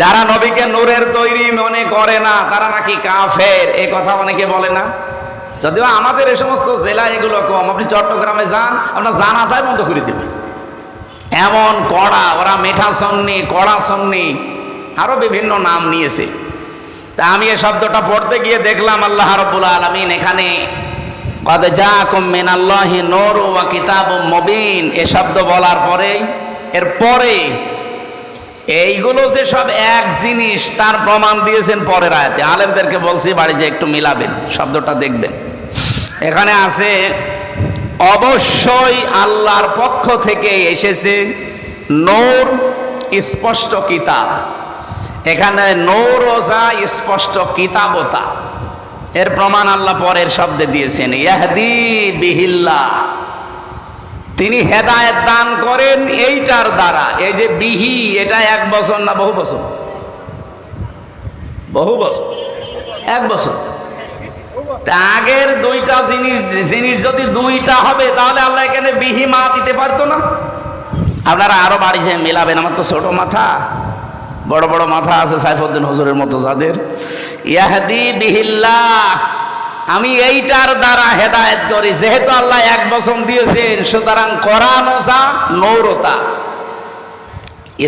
যারা নবীকে নূরের তৈরি মনে করে না, তারা নাকি কাফের? এ কথা অনেকে বলে না। যদিও আমাদের এই সমস্ত জেলা এগুলো কম। আপনি চট্টগ্রামে যান, আপনার জানা যায় বন্ধ করে দেবে এমন কড়া, ওরা মেঠা সন্নি, কড়া সন্নি, আরও বিভিন্ন নাম নিয়েছে। তা আমি এ শব্দটা পড়তে গিয়ে দেখলাম, আল্লাহ রব্বুল আলমিন এখানে, কদ জাকুম মিনাল্লাহি নূর ওয়া কিতাবুম মুবিন। এ শব্দ বলার পরেই এর পরে এইগুলো যে সব এক জিনিস, তার প্রমাণ দিয়েছেন পরের আয়াতে। আলেমদেরকে বলছি, বাড়ি যে একটু মিলাবেন, শব্দটা দেখবেন। এখানে আছে, অবশ্যই আল্লাহর পক্ষ থেকে এসেছে নূর, স্পষ্ট কিতাব। এখানে নৌরোজা স্পষ্ট কিতাবতা। এর প্রমাণ আল্লাহ পরের শব্দে দিয়েছেন, ইয়াহদি বিহিল্লা তিনি হেদায়েত দান করেন এইটার দ্বারা। এই যে বিহি, এটা এক বছর না বহু বছর? বহু বছর। এক বছর। আগের দুইটা জিনিস জিনিস যদি দুইটা হবে, তাহলে আল্লাহ এখানে বিহি মা দিতে পারতো না? আপনারা আরও বাড়ি যে মেলাবেন আমার তো ছোট মাথা। বড় বড় মাথা আছে সাইফুদ্দিন হুজুরের মতো যাদের। ইয়াহদি বিহিল্লাহ। আমি এইটার দ্বারা হেদায়েত করি। যেহেতু আল্লাহ এক বছর দিয়েছেন, সুতরাং কোরআন ওজা নৌরতা।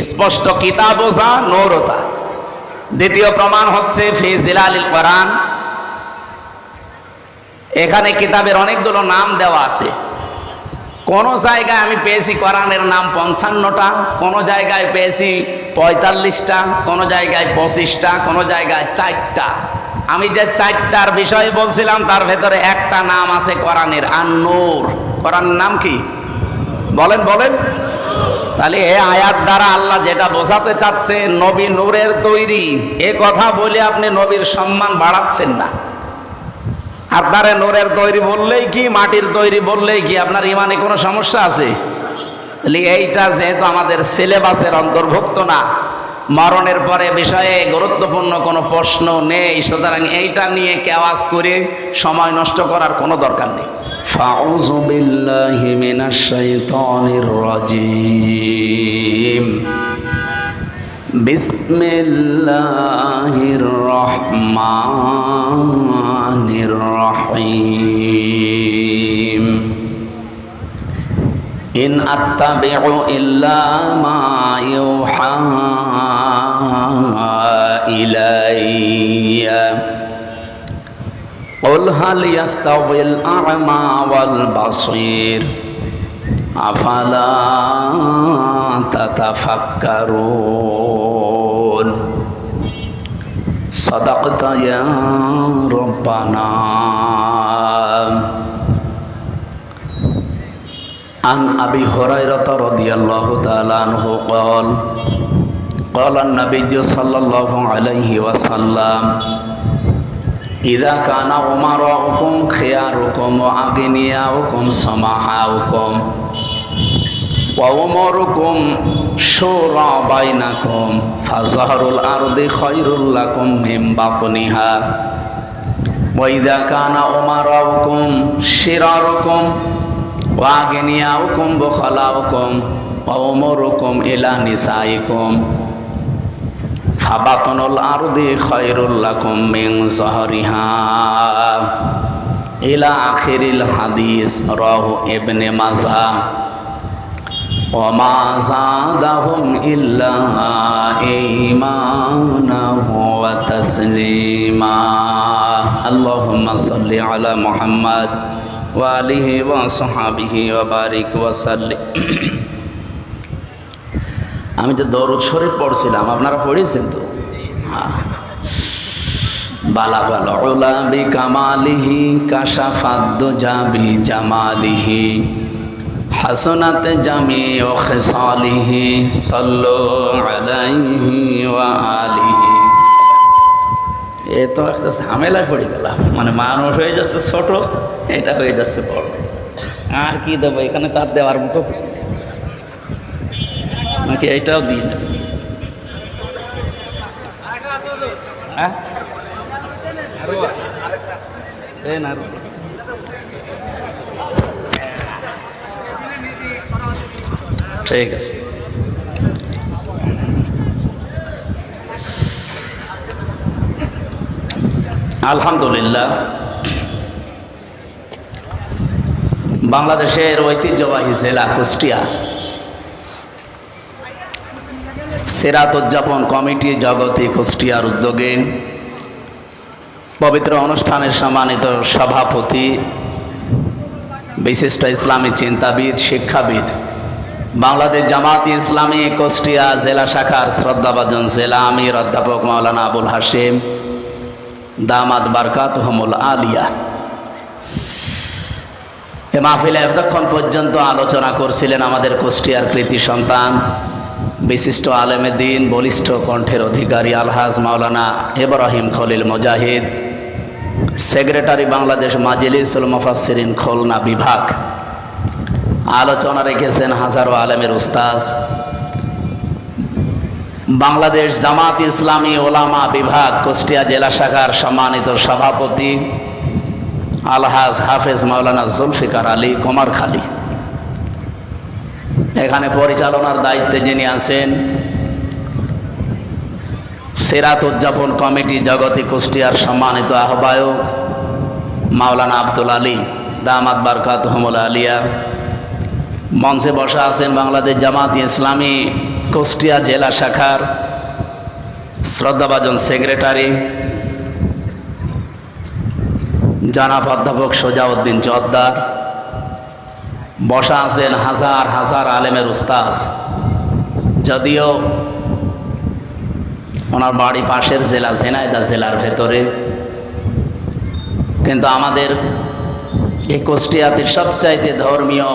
স্পষ্ট কিতাব ওজা নৌরতা। দ্বিতীয় প্রমাণ হচ্ছে ফি জিলালিল কোরআন। এখানে কিতাবের অনেকগুলো নাম দেওয়া আছে। কোন জায়গায় আমি পেয়েছি কোরআনের নাম পঞ্চান্নটা, কোন জায়গায় পেয়েছি পঁয়তাল্লিশটা, কোন জায়গায় পঁচিশটা, কোন জায়গায় চারটা। আমি যে চারটার বিষয় বলছিলাম, তার ভেতরে একটা নাম আছে কোরআনের আন্নুর। কোরআনের নাম কি? বলেন বলেন। তাহলে এ আয়াত দ্বারা আল্লাহ যেটা বোঝাতে চাচ্ছে, নবী নূরের তৈরি। এ কথা বলে আপনি নবীর সম্মান বাড়াচ্ছেন না। আপনারে নোরের তৈরি বললেই কি, মাটির তৈরি বললেই কি, আপনার ইমানে কোনো সমস্যা আছে? তাহলে এইটা যেহেতু আমাদের সিলেবাসের অন্তর্ভুক্ত না মরণের পরে বিষয়ে গুরুত্বপূর্ণ কোনো প্রশ্ন নেই সুতরাং এইটা নিয়ে কেওয়াজ করে সময় নষ্ট করার কোনো দরকার নেই ফাউযু বিল্লাহি মিনাশ শাইতানির রাজিম بسم الله الرحمن الرحيم إن أتبع إلا ما يوحى إلي. قل هل يستوي الأعمى والبصير؟ أفلا تتفكرون؟ صدقت يا ربنا. عن أبي هريرة رضي الله تعالى عنه قال قال النبي صلى الله عليه وسلم إذا كان أمراؤكم خياركم وأغنياؤكم سماحاؤكم وأمركم شورى بينكم فظهر الأرض خير لكم من بطنها وإذا كان أمراؤكم شراركم وأغنياؤكم بخلاؤكم وأمركم إلى نسائكم فبطن الأرض خير لكم من ظهرها إلى آخر الحديث رواه ابن ماجه وما زادهم إلا إيمانا وتسليما اللهم صل على محمد وآله وصحبه وبارك وسلم আমি তো দরদ শরীফ পড়ছিলাম আপনারা পড়েছেন তো হ্যাঁ বালাগাল ওলা বি কামালিহি কাশাফাদ্দ জাবি জামালিহি হাসনাতে জামি ও খেসালিহি সাল্লু আলাইহি ওয়া আলিহি এ তো একটা ঝামেলা পড়ে গেলাম। মানে মানুষ হয়ে যাচ্ছে ছোট, এটা হয়ে যাচ্ছে বড়। আর কি দেবো, এখানে তার দেওয়ার মতো কিছু নেই। নাকি এইটাও দিয়ে দেবে হ্যাঁ? ঠিক আছে। আলহামদুলিল্লাহ, বাংলাদেশের ঐতিহ্যবাহী জেলা কুষ্টিয়া। সেরাত উদযাপন কমিটি জগতী কুষ্টিয়ার উদ্যোগে পবিত্র অনুষ্ঠানের সম্মানিত সভাপতি, বিশিষ্ট ইসলামী চিন্তাবিদ, শিক্ষাবিদ, বাংলাদেশ জামাত ইসলামী কুষ্টিয়া জেলা শাখার শ্রদ্ধাভাজন জেলা আমির অধ্যাপক মাওলানা আবুল হাসিম দামাদ বারকাত হমুল আলিয়া। এ মাহফিলে এতক্ষণ পর্যন্ত আলোচনা করছিলেন আমাদের কুষ্টিয়ার কৃতি সন্তান, বিশিষ্ট আলেমে দিন, বলিষ্ঠ কণ্ঠের অধিকারী আলহাজ মাওলানা ইব্রাহিম খলিল মুজাহিদ, সেক্রেটারি বাংলাদেশ মাজলিসুল মুফাসসিরিন খুলনা বিভাগ। আলোচনা রেখেছেন হাজারো আলেমের উস্তাজ বাংলাদেশ জামাত ইসলামী ওলামা বিভাগ, কুষ্টিয়া জেলা শাখার সম্মানিত সভাপতি, আলহাজ হাফেজ মাওলানা জুলফিকার আলী কুমারখালী এখানে পরিচালনার দায়িত্বে যিনি আছেন, সেরাত উদযাপন কমিটি জগতী কুষ্টিয়ার সম্মানিত আহ্বায়ক মাওলানা আব্দুল আলী দামাত বারকাত হমল আলিয়া। মঞ্চে বসা আছেন বাংলাদেশ জামাত ইসলামী কুষ্টিয়া জেলা শাখার শ্রদ্ধাভাজন সেক্রেটারি, জনাব অধ্যাপক সোজাউদ্দিন চদ্দার বসা আছেন হাজার হাজার আলেমের উস্তাজ যদিও ওনার বাড়ি পাশের জেলা ঝেনাইদা জেলার ভেতরে, কিন্তু আমাদের এই কুষ্টিয়াতে সবচাইতে ধর্মীয়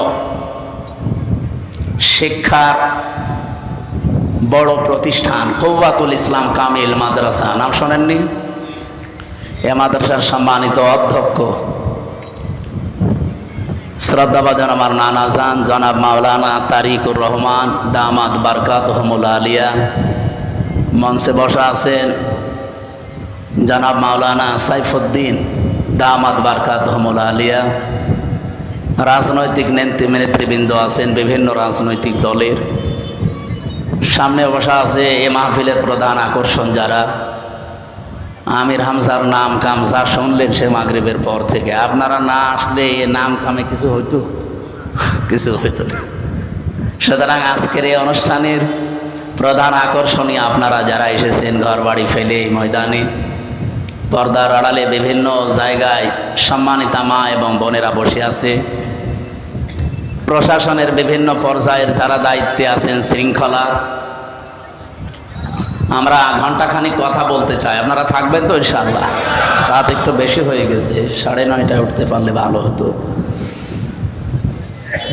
শিক্ষার বড় প্রতিষ্ঠান কৌবাতুল ইসলাম কামিল মাদ্রাসা। নাম শোনেননি? এ মাদ্রাসার সম্মানিত অধ্যক্ষ, শ্রদ্ধাভাজন আমার নানা জান, জনাব মাওলানা তারিকুর রহমান দামাদ বারকাত হমুল আলিয়া। মঞ্চে বসা আছেন জনাব মাওলানা সাইফুদ্দিন দামাদ বারকাত হমুল আলিয়া। রাজনৈতিক নেতৃবৃন্দ আছেন বিভিন্ন রাজনৈতিক দলের। সামনে বসা আছে এ মাহফিলের প্রধান আকর্ষণ যারা। আমির হামসার নাম কাম যা শুনলেন সে মাগরিবের পর থেকে। আপনারা না আসলে এ নাম কামে কিছু হইতো? কিছু হইতো না। সুতরাং আজকের এই অনুষ্ঠানের প্রধান আকর্ষণীয় আপনারা যারা এসেছেন ঘর বাড়ি ফেলে, ময়দানে, পর্দার আড়ালে বিভিন্ন জায়গায় সম্মানিতা মা এবং বোনেরা বসে আছে। প্রশাসনের বিভিন্ন পর্যায়ের যারা দায়িত্বে আছেন শৃঙ্খলার আমরা ঘন্টাখানিক কথা বলতে চাই। আপনারা থাকবেন তো ইনশাল্লাহ রাত একটু বেশি হয়ে গেছে, সাড়ে নয়টায় উঠতে পারলে ভালো হতো।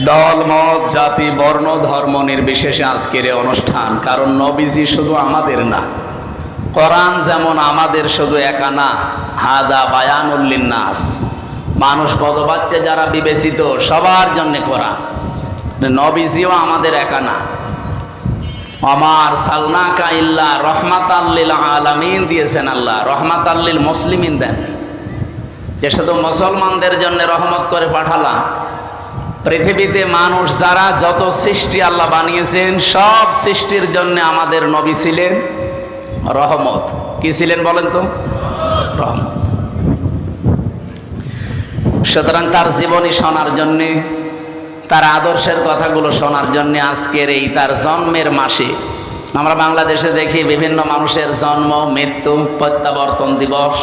দল, মত, জাতি, বর্ণ, ধর্ম নির্বিশেষে আজকের অনুষ্ঠান। কারণ নবীজি শুধু আমাদের না, কোরআন যেমন আমাদের শুধু একা না, হাদা বায়ানুল্লিন নাস মানুষ পদবাচ্চে যারা বিবেচিত? সবার জন্য করা। নবীজিও আমাদের একা না। আমার সালনাকা ইল্লা রহমাত আল্লিল আলামিন দিয়েছেন আল্লাহ। রহমাত আল্লিল মুসলিমিন দেন। যে শুধু মুসলমানদের জন্য রহমত করে পাঠালা পৃথিবীতে মানুষ যারা যত সৃষ্টি আল্লাহ বানিয়েছেন, সব সৃষ্টির জন্য আমাদের নবী ছিলেন রহমত। কি ছিলেন বলেন তো? রহমত। সুতরাং তার জীবনী শোনার জন্যে, তার আদর্শের কথাগুলো শোনার জন্য আজকের এই তার জন্মের মাসে আমরা বাংলাদেশে দেখি বিভিন্ন মানুষের জন্ম, মৃত্যু, প্রত্যাবর্তন দিবস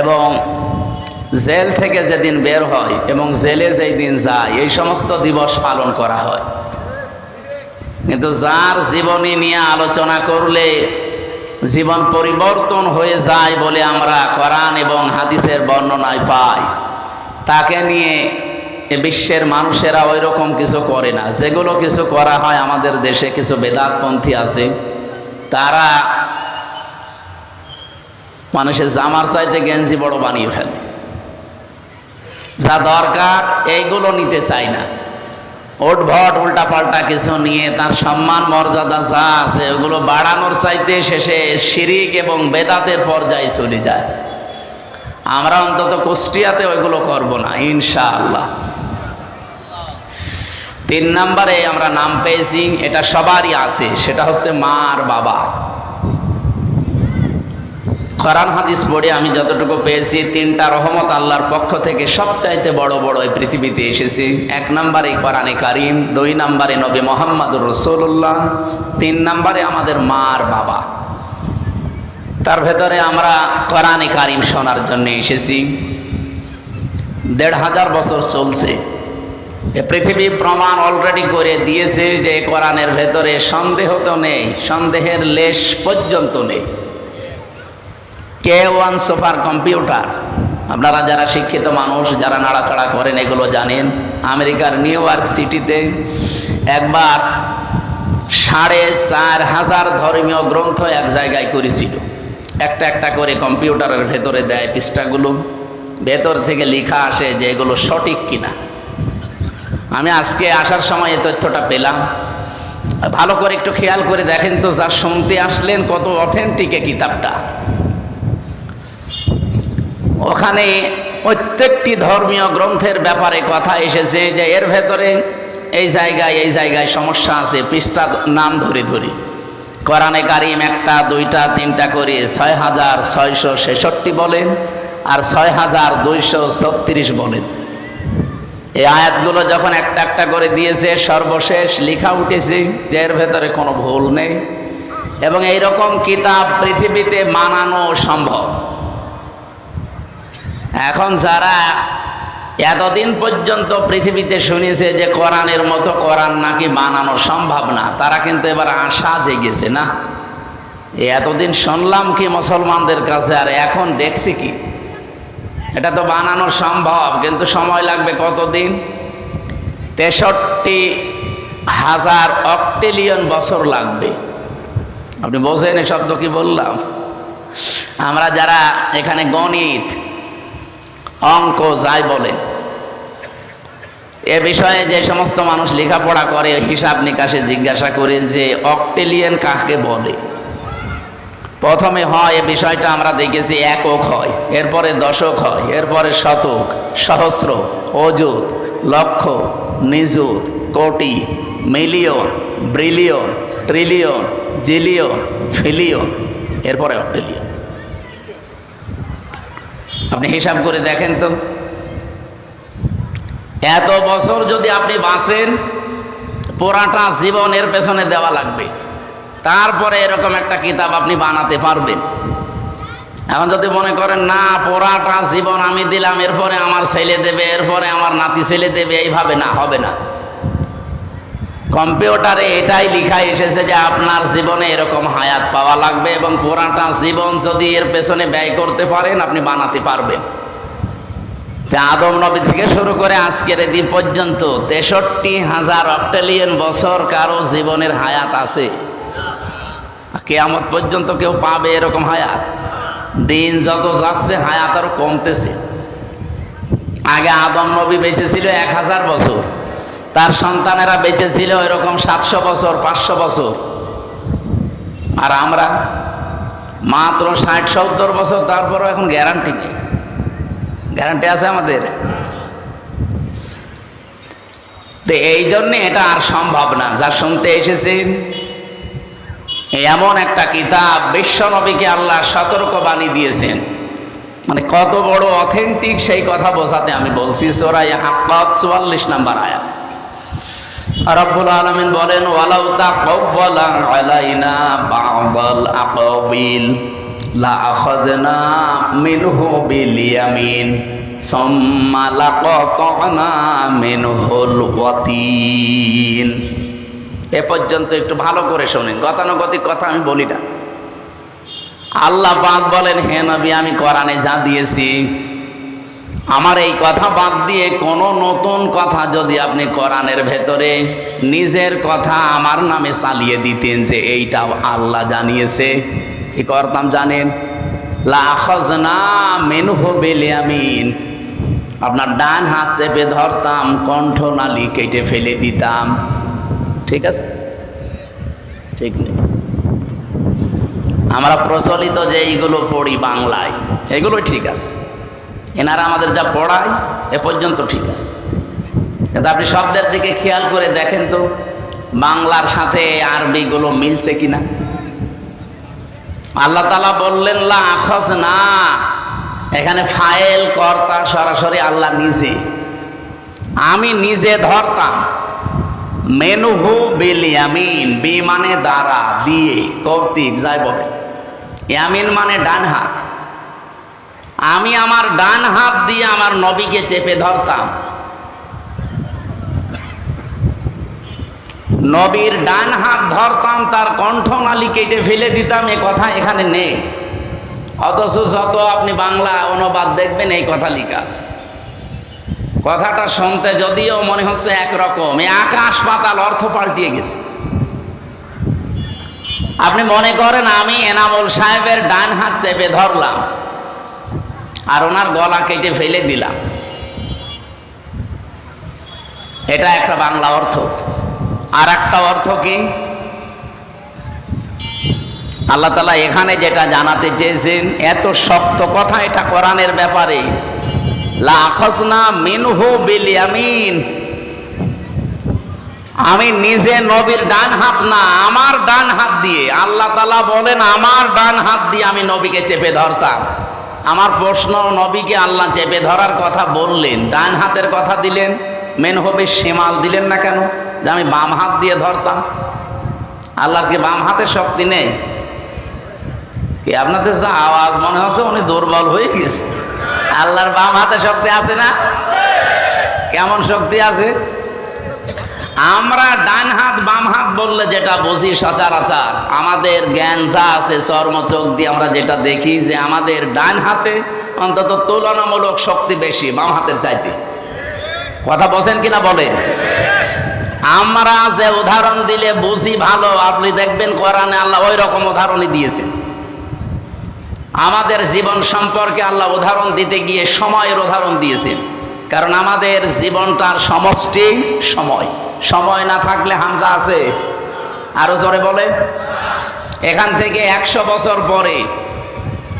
এবং জেল থেকে যেদিন বের হয় এবং জেলে যেই দিন যায়, এই সমস্ত দিবস পালন করা হয়। কিন্তু যার জীবনী নিয়ে আলোচনা করলে জীবন পরিবর্তন হয়ে যায় বলে আমরা কোরআন এবং হাদিসের বর্ণনায় পাই। তাকে নিয়ে বিশ্বের মানুষেরা ওই রকম কিছু করে না। যেগুলো কিছু করা হয় আমাদের দেশে কিছু বেদাতপন্থী আছে, তারা মানুষের জামার চাইতে গেঞ্জি বড় বানিয়ে ফেলে। যা দরকার এইগুলো নিতে চাই না। ওট ওটভট, উল্টাপাল্টা কিছু নিয়ে তার সম্মান, মর্যাদা যা আছে, ওগুলো বাড়ানোর চাইতে শেষে শিরিক এবং বেদাতের পর্যায়ে চলে যায়। আমরা অন্তত কুষ্টিয়াতে ওইগুলো করব না, ইনশাআল্লাহ। তিন নম্বরে আমরা নাম পেয়েছি, এটা সবারই আছে, সেটা হচ্ছে মা আর বাবা। কোরআন হাদিস পড়ে আমি যতটুকু পেয়েছি, তিনটা রহমত আল্লাহর পক্ষ থেকে সবচাইতে বড় বড় এই পৃথিবীতে এসেছে। এক নম্বরে কোরআনে কারিম, দুই নম্বরে নবী মোহাম্মদুর রসুল্লাহ তিন নম্বরে আমাদের মা মার বাবা। তার ভেতরে আমরা কোরআনে কারিম শোনার জন্য এসেছি। দেড় হাজার বছর চলছে। পৃথিবী প্রমাণ অলরেডি করে দিয়েছে যে কোরআনের ভেতরে সন্দেহ তো নেই, সন্দেহের লেশ পর্যন্ত নেই। কে ওয়ান সুপার কম্পিউটার? আপনারা যারা শিক্ষিত মানুষ, যারা নাড়াচাড়া করেন, এগুলো জানেন। আমেরিকার নিউ ইয়র্ক সিটিতে একবার সাড়ে চার হাজার ধর্মীয় গ্রন্থ এক জায়গায় করেছিল। একটা একটা করে কম্পিউটারের ভেতরে দেয় পৃষ্ঠাগুলো। ভেতর থেকে লেখা আসে যে এগুলো সঠিক কিনা। আমি আজকে আসার সময় এই তথ্যটা পেলাম। ভালো করে একটু খেয়াল করে দেখেন তো, যা শুনতে আসলেন কত অথেন্টিক এ কিতাবটা। ওখানে প্রত্যেকটি ধর্মীয় গ্রন্থের ব্যাপারে কথা এসেছে যে এর ভেতরে এই জায়গায় এই জায়গায় সমস্যা আছে পৃষ্ঠা নাম ধরে ধরে। কোরআনে কারিম একটা, দুইটা, তিনটা করে ছয় হাজার ছয়শো ছেষট্টি বলেন আর ছয় হাজার দুইশো ছত্রিশ বলেন। এই আয়াতগুলো যখন একটা একটা করে দিয়েছে সর্বশেষ, লেখা উঠেছে যে এর ভেতরে কোনো ভুল নেই। এবং এই রকম কিতাব পৃথিবীতে মানানো সম্ভব। এখন যারা এতদিন পর্যন্ত পৃথিবীতে শুনেছে যে কোরআনের মতো কোরআন নাকি বানানো সম্ভব না। তারা কিন্তু এবার আশা জেগেছে না। এতদিন শুনলাম কি মুসলমানদের কাছে, আর এখন দেখছি কি? এটা তো বানানো সম্ভব, কিন্তু সময় লাগবে কতদিন? তেষট্টি হাজার অক্টেলিয়ন বছর লাগবে। আপনি বোঝেন এই শব্দ কি বললাম? আমরা যারা এখানে গণিত, অঙ্ক যাই বলেন এ বিষয়ে যে সমস্ত মানুষ লেখাপড়া করে, হিসাব নিকাশে জিজ্ঞাসা করে যে অক্টেলিয়ান কাকে বলে? প্রথমে হয় এ বিষয়টা আমরা দেখেছি একক হয়, এরপরে দশক হয়, এরপরে শতক, সহস্র, অযুত, লক্ষ, নিযুত, crore, million, billion, trillion, zillion, pillion, এরপরে অক্টেলিয়ন। আপনি হিসাব করে দেখেন তো। এত বছর যদি আপনি বাঁচেন পোড়াটা জীবন এর পেছনে দেওয়া লাগবে। তারপরে এরকম একটা কিতাব আপনি বানাতে পারবেন। এখন যদি মনে করেন, না, পুরাটা জীবন আমি দিলাম, এরপরে আমার ছেলে দেবে, এরপরে আমার নাতি ছেলে দেবে, এইভাবে না, হবে না। কম্পিউটারে এটাই লিখা এসেছে যে আপনার জীবনে এরকম হায়াত পাওয়া লাগবে এবং পুরাটা জীবন যদি এর পেছনে ব্যয় করতে পারেন, আপনি বানাতে পারবেন। তা আদম নবী থেকে শুরু করে আজকের দিন পর্যন্ত তেষট্টি হাজার অক্টেলিয়ন বছর কারও জীবনের হায়াত আছে। কেয়ামত পর্যন্ত কেউ পাবে এরকম হায়াত। দিন যত যাচ্ছে, হায়াত আরও কমতেছে। আগে আদম নবী বেঁচে ছিল এক হাজার বছর। তার সন্তানেরা বেঁচে ছিল এরকম সাতশো বছর, পাঁচশো বছর। আর আমরা মাত্র ষাট সত্তর বছর, তারপরও এখন গ্যারান্টি নেই। গ্যারান্টি আছে আমাদের? তো এই জন্যে এটা আর সম্ভব না। যা শুনতে এসেছেন এমন একটা কিতাব বিশ্বনবীকে আল্লাহ সতর্ক বাণী দিয়েছেন। মানে কত বড় অথেন্টিক সেই কথা বোঝাতে আমি বলছি সোরাই হাক্কাত চুয়াল্লিশ নাম্বার আয়াত। রব্বুল আলমিন বলেন, ওয়ালাউ তাকাওয়ালা আলাইনা বা'দাল আকাবিল মিনহু বিল ইয়ামিন সুম্মা লাকাতানা মিনহুল ওয়াতিন। এ পর্যন্ত একটু ভালো করে শোনেন, গতানুগতিক কথা আমি বলি না। আল্লাহ পাক বলেন, হে নবী, আমি কোরআনে যা দিয়েছি, আমার এই কথা বাদ দিয়ে কোনো নতুন কথা যদি আপনি কোরআনের ভেতরে নিজের কথা আমার নামে চালিয়ে দিতেন যে এইটা আল্লাহ জানিয়েছে কি করতাম জানেন? বেলিয়ামিন আপনার ডান হাত চেপে ধরতাম কণ্ঠনালী কেটে ফেলে দিতাম। ঠিক আছে? ঠিক নেই। আমরা প্রচলিত যে এইগুলো পড়ি বাংলায়, এগুলো ঠিক আছে। এনারা আমাদের যা পড়ায়, এ পর্যন্ত ঠিক আছে। কিন্তু আপনি শব্দের দিকে খেয়াল করে দেখেন তো, বাংলার সাথে আরবিগুলো মিলছে কিনা? আল্লাহ তালা বললেন, লা আখস না এখানে ফাইল কর্তা সরাসরি আল্লাহ নিজে। আমি নিজে ধরতাম। মেনুহু বিল ইয়ামিন বি মানে দ্বারা দিয়ে কর্তৃক যাই বলে ইয়ামিন মানে ডান হাত। আমি আমার ডান হাত দিয়ে আমার নবীকে চেপে ধরতাম। নবীর ডান হাত ধরতাম, তার কণ্ঠ কণ্ঠনালী কেটে ফেলে দিতাম, এ কথা এখানে নেই। অথচ যত আপনি বাংলা অনুবাদ দেখবেন, এই কথা লিখা কথাটা শুনতে যদিও মনে হচ্ছে একরকম এই আকাশ পাতাল, অর্থ পাল্টিয়ে গেছে। আপনি মনে করেন আমি এনামুল সাহেবের ডান হাত চেপে ধরলাম, আর ওনার গলা কেটে ফেলে দিলাম। এটা একটা বাংলা অর্থ। আর একটা অর্থ কি? আল্লাহ তালা এখানে যেটা জানাতে চেয়েছেন, এত শক্ত কথা এটা কোরআনের ব্যাপারে। আমি নিজে নবীর ডান হাত না, আমার ডান হাত দিয়ে। আল্লাহ তালা বলেন, আমার ডান হাত দিয়ে আমি নবীকে চেপে ধরতাম। আমার প্রশ্ন, নবীকে আল্লাহ চেপে ধরার কথা বললেন, ডান হাতের কথা দিলেন মেন হবে সেমাল দিলেন না কেন? যে আমি বাম হাত দিয়ে ধরতাম। আল্লাহর কি বাম হাতের শক্তি নেই? কি আপনাদের যা আওয়াজ মনে হচ্ছে উনি দুর্বল হয়ে গেছে। আল্লাহর বাম হাতে শক্তি আছে না? কেমন শক্তি আছে? আমরা ডান হাত, বাম হাত বললে যেটা বুঝি সচরাচর। আমাদের জ্ঞান যা আছে, চর্ম চোখ দিয়ে আমরা যেটা দেখি যে আমাদের ডান হাতে অন্তত তুলনামূলক শক্তি বেশি, বাম হাতের চাইতে। কথা বলছেন কিনা বলেন? আমরা যে উদাহরণ দিলে বুঝি ভালো, আপনি দেখবেন কোরআনে আল্লাহ ওই রকম উদাহরণই দিয়েছেন। আমাদের জীবন সম্পর্কে আল্লাহ উদাহরণ দিতে গিয়ে সময়ের উদাহরণ দিয়েছেন। কারণ আমাদের জীবনটার সমষ্টি সময়। সময় না থাকলে হামজা আছে? আরও জোরে বলে। এখান থেকে একশো বছর পরে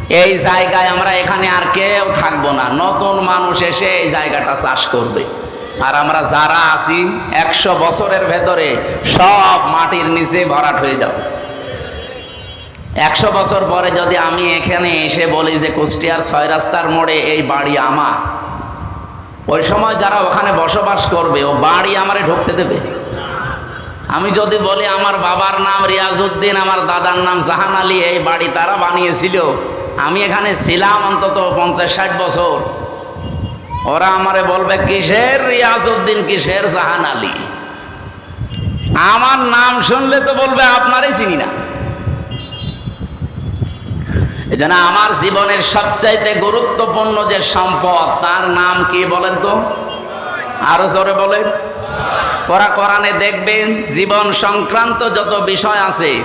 এই জায়গায় আমরা এখানে আর কেউ থাকব না। নতুন মানুষ এসে এই জায়গাটা চাষ করবে। আর আমরা যারা আছি, একশো বছরের ভেতরে সব মাটির নিচে ভরাট হয়ে যাব। একশো বছর পরে যদি আমি এখানে এসে বলি যে কুষ্টিয়ার ছয় রাস্তার মোড়ে এই বাড়ি আমার, ওই সময় যারা ওখানে বসবাস করবে, ও বাড়ি আমারে ঢুকতে দেবে। আমি যদি বলি আমার বাবার নাম রিয়াজউদ্দিন, আমার দাদার নাম জাহান আলী, এই বাড়ি তারা বানিয়েছিল। আমি এখানে ছিলাম অন্তত পঞ্চাশ ষাট বছর। ওরা আমারে বলবে, কিসের রিয়াজউদ্দিন, কিসের জাহান আলী? আমার নাম শুনলে তো বলবে, আপনারই চিনি না। এজন্য আমার জীবনের সবচাইতে গুরুত্বপূর্ণ যে সম্পদ, তার নাম কি বলেন তো? আরও জোরে বলেন। পরা কোরআনে দেখবেন, জীবন সংক্রান্ত যত বিষয় আছে,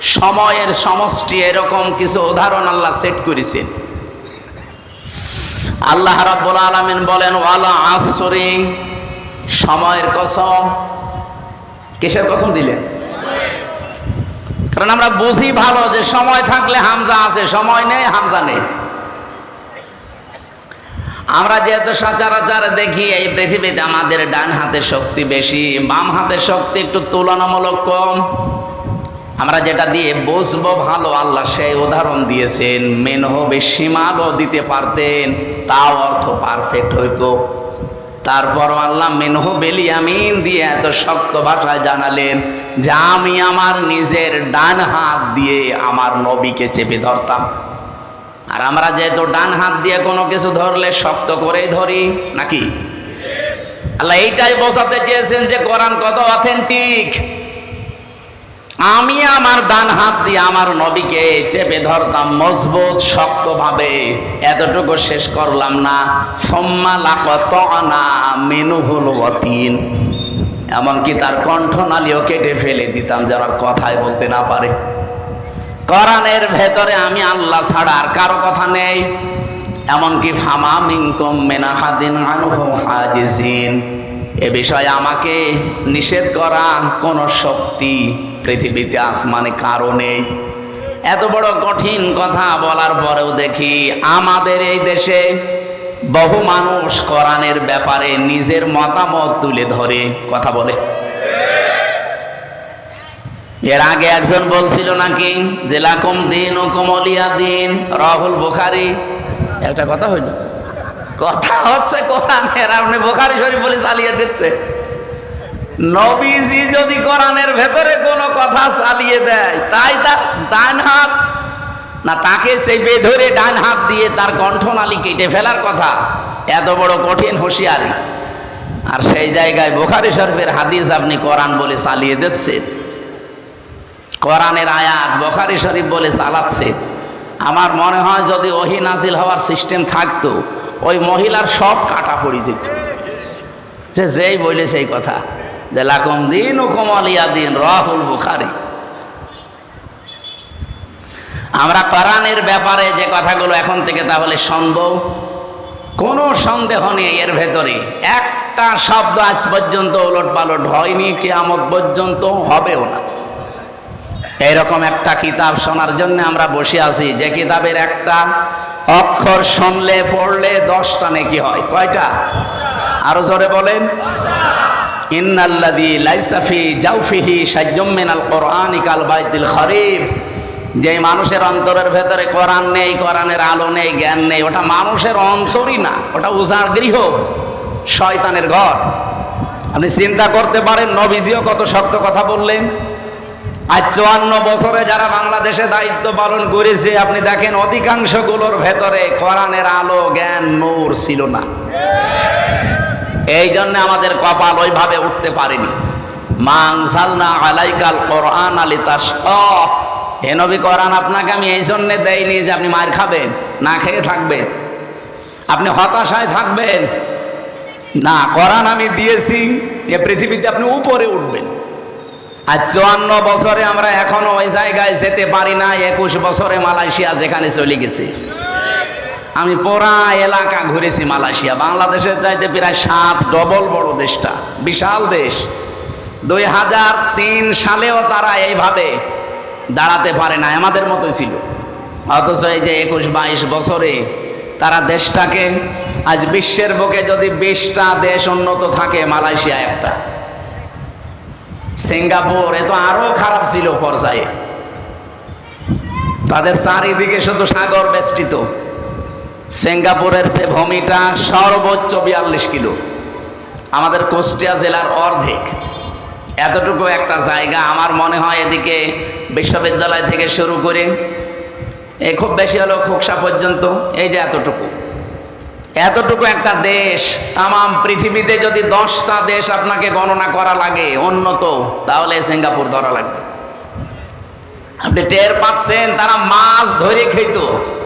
সময়ের সমষ্টি এরকম কিছু উদাহরণ আল্লাহ সেট করেছেন। আল্লাহ রাব্বুল আলামিন বলেন, ওয়ালা আসরি। সময়ের কসম। কিসের কসম দিলেন? কারণ আমরা বুঝি ভালো যে সময় থাকলে হামজা আছে, সময় নেই, হামজা নেই। আমরা যেহেতু সচরাচর দেখি, এই পৃথিবীতে আমাদের ডান হাতের শক্তি বেশি, বাম হাতের শক্তি একটু তুলনামূলক কম। আমরা যেটা দিয়ে বসবো ভালো, আল্লাহ সেই উদাহরণ দিয়েছেন মেনহ বেশি মালও দিতে পারতেন, তাও অর্থ পারফেক্ট হইতো। তারপর আল্লাহ মেনহ বেলিয়ামিন দিয়ে এত শক্ত ভাষায় জানালেন যে, আমি আমার নিজের ডান হাত দিয়ে আমার নবীকে চেপে ধরতাম। আর আমরা যেহেতু ডান হাত দিয়ে কোনো কিছু ধরলে শক্ত করেই ধরি, নাকি? আল্লাহ এইটাই বোঝাতে চেয়েছেন যে, কোরআন কত অথেন্টিক আমি আমার ডান হাত দিয়ে আমার নবীকে চেপে ধরতাম মজবুত, শক্তভাবে। এতটুকু শেষ করলাম না। না মেনু হলো অতীন এমনকি তার কণ্ঠনালীও কেটে ফেলে দিতাম যেন আর কথাই বলতে না পারে। কোরআনের ভেতরে আমি আল্লাহ ছাড়া আর কারও কথা নেই। এমনকি ফামা মিনকম মেনাহাদিন আনহু হাজিজিন। এ বিষয়ে আমাকে নিষেধ করা কোনো শক্তি পৃথিবীতে আসমানে কারও নেই। এত বড় কঠিন কথা বলার পরেও দেখি আমাদের এই দেশে বহু মানুষ কোরআনের ব্যাপারে নিজের মতামত তুলে ধরে। কথা বলে। এর আগে একজন বলছিল নাকি যে, লাকুম দিন ও কমলিয়া দিন। রাহুল বুখারি। একটা কথা হইল। কথা হচ্ছে কোরআনের। আপনি বোখারি শরীফ বলে চালিয়ে দিচ্ছে। নবীজি যদি কোরআনের ভেতরে কোনো কথা চালিয়ে দেয়, তাই তার ডান হাত, না তাকে চেপে ধরে ডান হাত দিয়ে তার কণ্ঠনালী কেটে ফেলার কথা, এত বড় কঠিন হুঁশিয়ারি। আর সেই জায়গায় বোখারি শরীফের হাদিস আপনি কোরআন বলে চালিয়ে দিচ্ছেন। কোরআনের আয়াত বোখারি শরীফ বলে চালাচ্ছে। আমার মনে হয় যদি ওহি নাজিল হওয়ার সিস্টেম থাকতো, ওই মহিলার সব কাটা পড়ে যেত। সে যেই বলে সেই কথা। যে লাকুম দিন ও কমলিয়া দিন, রাহুল বুখারি। আমরা কোরআনের ব্যাপারে যে কথাগুলো এখন থেকে তাহলে শুনব। কোনো সন্দেহ নেই এর ভেতরে। একটা শব্দ আজ পর্যন্ত ওলট পালট হয়নি, কেয়ামত পর্যন্ত হবেও না। এইরকম একটা কিতাব শোনার জন্য আমরা বসে আছি। যে কিতাবের একটা অক্ষর শুনলে, পড়লে দশটা নেকি হয়। কয়টা? আরও জোরে বলেন। ইন্নাল্লাদি লাইসাফি জাউফিহি যে মানুষের অন্তরের ভেতরে কোরআন নেই, কোরআনের আলো নেই, জ্ঞান নেই, ওটা মানুষের অন্তরই না, ওটা উজাড় গৃহ, শয়তানের ঘর। আপনি চিন্তা করতে পারেন, নবীজিও কত শক্ত কথা বললেন। আজ চুয়ান্ন বছরে যারা বাংলাদেশে দায়িত্ব পালন করেছে, আপনি দেখেন অধিকাংশগুলোর ভেতরে কোরআনের আলো, জ্ঞান, নূর ছিল না। এই জন্য আমাদের কপাল ওইভাবে উঠতে পারেনি। আপনাকে আমি এই জন্যে দেয়নি যে আপনি মার খাবেন, না খেয়ে থাকবেন। আপনি হতাশায় থাকবেন। না আমি দিয়েছি পৃথিবীতে আপনি উপরে উঠবেন। আর চুয়ান্ন বছরে আমরা এখনও ওই জায়গায় যেতে পারি না, একুশ বছরে মালয়েশিয়া যেখানে চলে গেছে। আমি পুরা এলাকা ঘুরেছি মালয়েশিয়া। বাংলাদেশের চাইতে প্রায় সাত ডবল বড় দেশটা। বিশাল দেশ। দুই হাজার তিন সালেও তারা এইভাবে দাঁড়াতে পারে না আমাদের মতোই ছিল। অথচ এই যে একুশ বাইশ বছরে তারা দেশটাকে আজ বিশ্বের বুকে যদি বিশটা দেশ উন্নত থাকে মালয়েশিয়া একটা। সিঙ্গাপুর, এ তো আরও খারাপ ছিল পর্যায়ে। তাদের চারিদিকে শুধু সাগর বেষ্টিত। সিঙ্গাপুরের যে ভূমিটা সর্বোচ্চ বিয়াল্লিশ কিলো। আমাদের কুষ্টিয়া জেলার অর্ধেক। এতটুকু একটা জায়গা আমার মনে হয় এদিকে বিশ্ববিদ্যালয় থেকে শুরু করে, এ খুব বেশি হলো খোকসা পর্যন্ত, এই যে এতটুকু। এতটুকু একটা দেশ তাম পৃথিবীতে যদি দশটা দেশ আপনাকে গণনা করা লাগে উন্নত, তাহলে সিঙ্গাপুর ধরা লাগবে। আপনি টের পাচ্ছেন, তারা মাছ ধরে খেত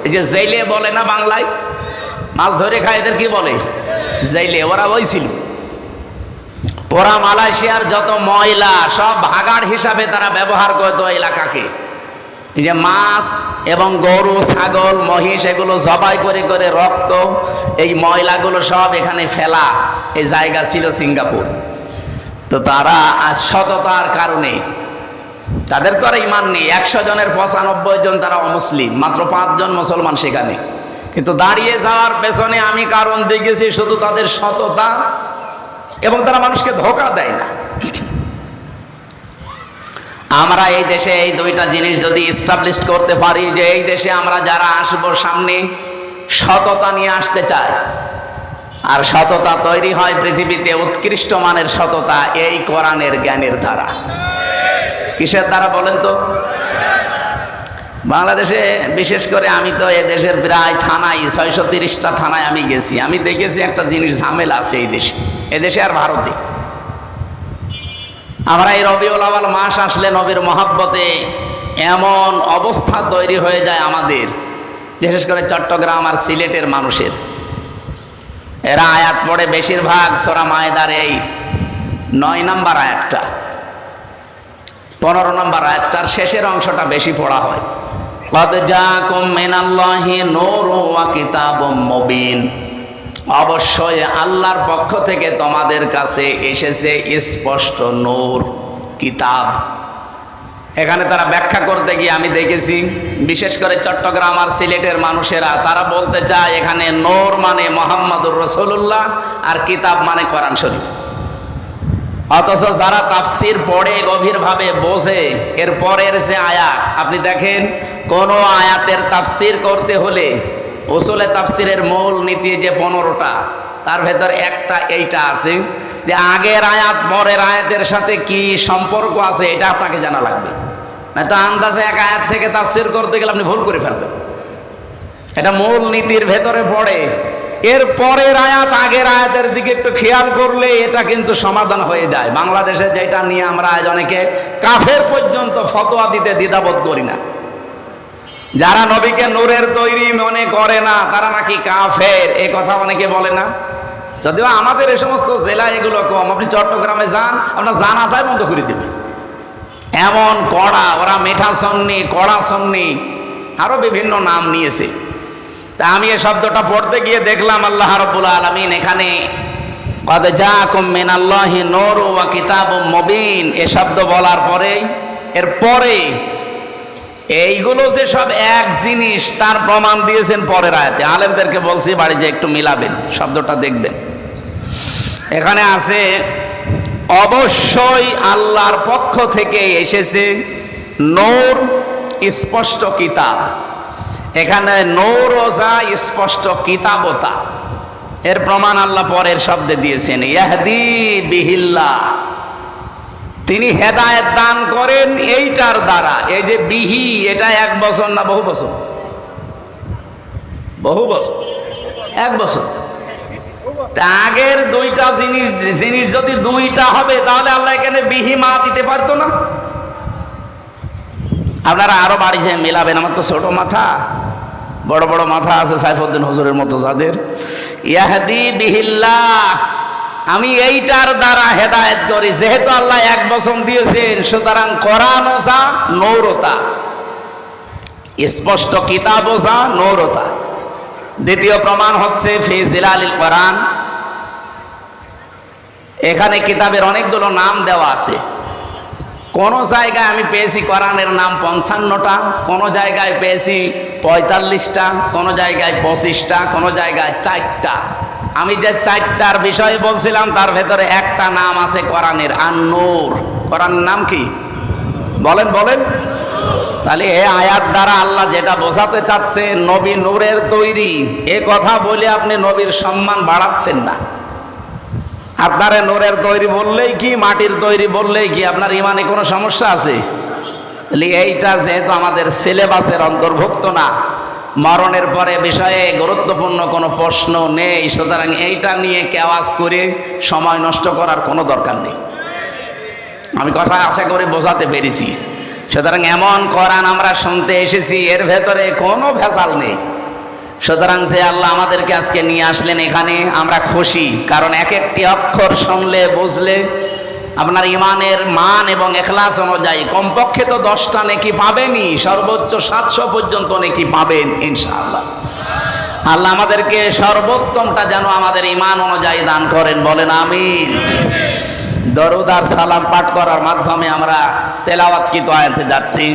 এই যে জেলে বলে না বাংলায়? মাছ ধরে খায় এদের কি বলে? জেলে ওরা ওই ছিল ওরা মালয়েশিয়ার যত ময়লা, সব ভাগাড় হিসাবে তারা ব্যবহার করতো এলাকাকে। এই যে মাছ এবং গরু, ছাগল, মহিষ, এগুলো জবাই করে করে রক্ত, এই ময়লাগুলো সব এখানে ফেলা। এই জায়গা ছিল সিঙ্গাপুর। তো তারা আজ সততার কারণে তাদের তো আর ইমান নেই একশো জনের পঁচানব্বই জন তারা অমুসলিম, মাত্র পাঁচজন মুসলমান সেখানে। কিন্তু দাঁড়িয়ে যাওয়ার পেছনে আমি কারণ দেখেছি শুধু তাদের সততা এবং তারা মানুষকে ধোকা দেয় না। আমরা এই দেশে এই দুইটা জিনিস যদি ইস্টাবলিশ করতে পারি যে এই দেশে আমরা যারা আসব সামনে, সততা নিয়ে আসতে চাই। আর সততা তৈরি হয় পৃথিবীতে উৎকৃষ্ট মানের সততা এই কোরআনের জ্ঞানের দ্বারা। কিসের দ্বারা বলেন তো? বাংলাদেশে বিশেষ করে আমি তো এ দেশের প্রায় থানায় ছয়শো তিরিশটা থানায় আমি গেছি। আমি দেখেছি একটা জিনিস ঝামেলা আছে এই দেশে। এদেশে আর ভারতে। আমরা এই রবিউল আওয়াল মাস আসলে নবীর মহাব্বতে এমন অবস্থা তৈরি হয়ে যায় আমাদের, বিশেষ করে চট্টগ্রাম আর সিলেটের মানুষের। এরা আয়াত পড়ে বেশিরভাগ সোরা মায়েদার এই নয় নাম্বার আয়াতটা। পনেরো নম্বর আয়াতটার শেষের অংশটা বেশি পড়া হয়। অবশ্যই আল্লাহর পক্ষ থেকে তোমাদের কাছে এসেছে স্পষ্ট নূর, কিতাব। এখানে তারা ব্যাখ্যা করতে গিয়ে আমি দেখেছি, বিশেষ করে চট্টগ্রাম আর সিলেটের মানুষেরা, তারা বলতে চায় এখানে নূর মানে মোহাম্মদুর রসুল্লাহ আর কিতাব মানে কোরআন শরীফ। অথচ যারা তাফসির পড়ে গভীরভাবে বোঝে, এর পরের যে আয়াত, আপনি দেখেন, কোন আয়াতের তাফসির করতে হলে ওসলে তাফসিরের মূল নীতি যে পনেরোটা, তার ভেতর একটা এইটা আছে যে আগের আয়াত, পরের আয়াতের সাথে কি সম্পর্ক আছে, এটা আপনাকে জানা লাগবে। না তো আন্দাজে এক আয়াত থেকে তাফসির করতে গেলে আপনি ভুল করে ফেলবেন। এটা মূল নীতির ভেতরে পড়ে এর পরের আয়াত আগের আয়াতের দিকে একটু খেয়াল করলে এটা কিন্তু সমাধান হয়ে যায়। বাংলাদেশে যেটা নিয়ে আমরা আজ অনেকে কাফের পর্যন্ত ফতোয়া দিতে দ্বিধাবোধ করি না। যারা নবীকে নূরের তৈরি মনে করে না, তারা নাকি কাফের, এ কথা অনেকে বলে না। যদিও আমাদের এ সমস্ত জেলায় এগুলো কম। আপনি চট্টগ্রামে যান, আপনার জানা যায় বন্ধ করে দেবে এমন কড়া, ওরা মেঠা সন্নি কড়া সন্নি আরও বিভিন্ন নাম নিয়েছে। তা আমি এই শব্দটা পড়তে গিয়ে দেখলাম আল্লাহ রব্বুল আলমিন এখানে, কদ আল্লাহি নোর ওয়া কিতাব মবিন। এ শব্দ বলার পরেই, এর পরে এইগুলো যে সব এক জিনিস, তার প্রমাণ দিয়েছেন পরের আয়াতে। আলেমদেরকে বলছি, বাড়ি যে একটু মিলাবেন, শব্দটা দেখবেন। এখানে আছে, অবশ্যই আল্লাহর পক্ষ থেকে এসেছে নূর স্পষ্ট কিতাব। এখানে নৌরোজা স্পষ্ট কিতাবতা। এর প্রমাণ আল্লাহ পরের শব্দে দিয়েছেন, ইয়াহদি বিহিল্লা। তিনি হেদায়েত দান করেন এইটার দ্বারা। এই যে বিহি, এটা এক বছর না বহু বছর? বহু বছর। এক বছর। আগের দুইটা জিনিস জিনিস যদি দুইটা হবে, তাহলে আল্লাহ এখানে বিহি মা দিতে পারতো না? আপনারা আরও বাড়ি যে মেলাবেন। আমার তো ছোট মাথা। বড় বড় মাথা আছে সাইফুদ্দিন হুজুরের মতো যাদের। ইয়াহাদি বিহিল্লা, আমি এইটার দ্বারা হেদায়েত করি। যেহেতু আল্লাহ এক বছর দিয়েছেন, সুতরাং কোরআন ওসা নৌরতা। স্পষ্ট কিতাব ওসা নৌরতা। দ্বিতীয় প্রমাণ হচ্ছে ফিজিল আলিল কোরআন। এখানে কিতাবের অনেকগুলো নাম দেওয়া আছে। কোন জায়গায় আমি পেয়েছি কোরআনের নাম পঞ্চান্নটা, কোন জায়গায় পেয়েছি পঁয়তাল্লিশটা, কোন জায়গায় পঁচিশটা, কোন জায়গায় চারটা। আমি যে চারটার বিষয়ে বলছিলাম, তার ভেতরে একটা নাম আছে কোরআনের আর নূর কোরআনের নাম কি? বলেন বলেন। তাহলে এ আয়াত দ্বারা আল্লাহ যেটা বোঝাতে চাচ্ছে, নবী নূরের তৈরি। এ কথা বলে আপনি নবীর সম্মান বাড়াচ্ছেন না। আপনারে নোরের তৈরি বললেই কি, মাটির তৈরি বললেই কি, আপনার ইমানে কোনো সমস্যা আছে? এইটা যেহেতু আমাদের সিলেবাসের অন্তর্ভুক্ত না, মরণের পরে বিষয়ে গুরুত্বপূর্ণ কোনো প্রশ্ন নেই, সুতরাং এইটা নিয়ে কেওয়াজ করে সময় নষ্ট করার কোনো দরকার নেই। আমি কথা আশা করি বোঝাতে পেরেছি। সুতরাং এমন কোরআন আমরা শুনতে এসেছি, এর ভেতরে কোনো ভেজাল নেই। সুতরাং যে আল্লাহ আমাদেরকে আজকে নিয়ে আসলেন এখানে, আমরা খুশি। কারণ এক একটি অক্ষর শুনলে, বুঝলে, আপনার ইমানের মান এবং এখলাস অনুযায়ী। কমপক্ষে তো দশটা নেকি পাবেনই, সর্বোচ্চ সাতশো পর্যন্ত নেকি পাবেন, ইনশাআল্লাহ। আল্লাহ আমাদেরকে সর্বোত্তমটা যেন আমাদের ইমান অনুযায়ী দান করেন, বলেন আমিন। দরুদ আর সালাম পাঠ করার মাধ্যমে আমরা তেলাওয়াত কি তো আয়াতে যাচ্ছি।